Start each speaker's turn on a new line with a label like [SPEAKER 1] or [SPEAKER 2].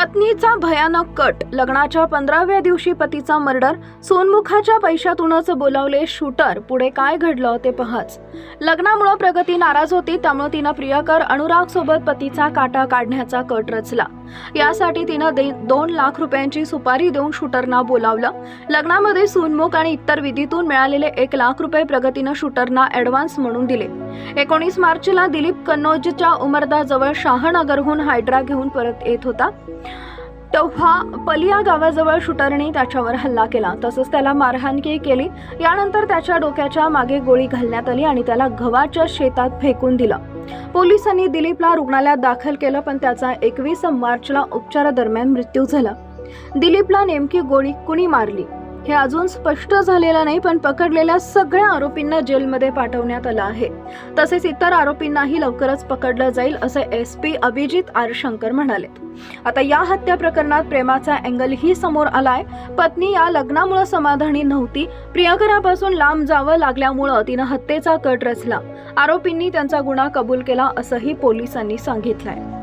[SPEAKER 1] पत्नीचा भयानक कट. लग्नाच्या पंधराव्या दिवशी पतीचा मर्डर. सोनमुखाच्या पैशातूनच बोलावले शूटर. पुढे काय घडलं ते पहाच. लग्नामुळं प्रगती नाराज होती त्यामुळे तिनं प्रियकर अनुराग सोबत पतीचा काटा काढण्याचा कट रचला. यासाठी तिनं दे- दोन लाख रुपयांची सुपारी देऊन शूटरना बोलावलं. लग्नामध्ये सोनमुख आणि इतर विधीतून मिळालेले एक लाख रुपये प्रगतीनं शूटरना ऍडव्हान्स म्हणून दिले. एकोणीस मार्चला दिलीप कन्नौजच्या उमरदाजवळ शाहनगरहून हायड्रा घेऊन परत येत होता. तेव्हा पलिया गावाजवळ शूटरने त्याच्यावर हल्ला केला. तसंच त्याला मारहाणकी केली. यानंतर त्याच्या डोक्याच्या मागे गोळी घालण्यात आली आणि त्याला गव्हाच्या शेतात फेकून दिलं. पोलिसांनी दिलीपला रुग्णालयात दाखल केलं पण त्याचा एकवीस मार्चला उपचारादरम्यान मृत्यू झाला. दिलीपला नेमकी गोळी कुणी मारली? हे अजून स्पष्ट झालेलं नाही पण पकडलेल्या सगळ्या आरोपींना जेलमध्ये पाठवण्यात आलं आहे. तसेच इतर आरोपींनाही लवकरच पकडलं जाईल असे S P Abhijit R Shankar म्हणाले आता या हत्या प्रकरणात प्रेमाचा अँगलही समोर आलाय. पत्नी या लग्नामुळे समाधानी नव्हती. प्रियकरापासून लांब जावं लागल्यामुळं तिनं हत्येचा कट रचला. आरोपींनी त्यांचा गुन्हा कबूल केला असंही पोलिसांनी सांगितलंय.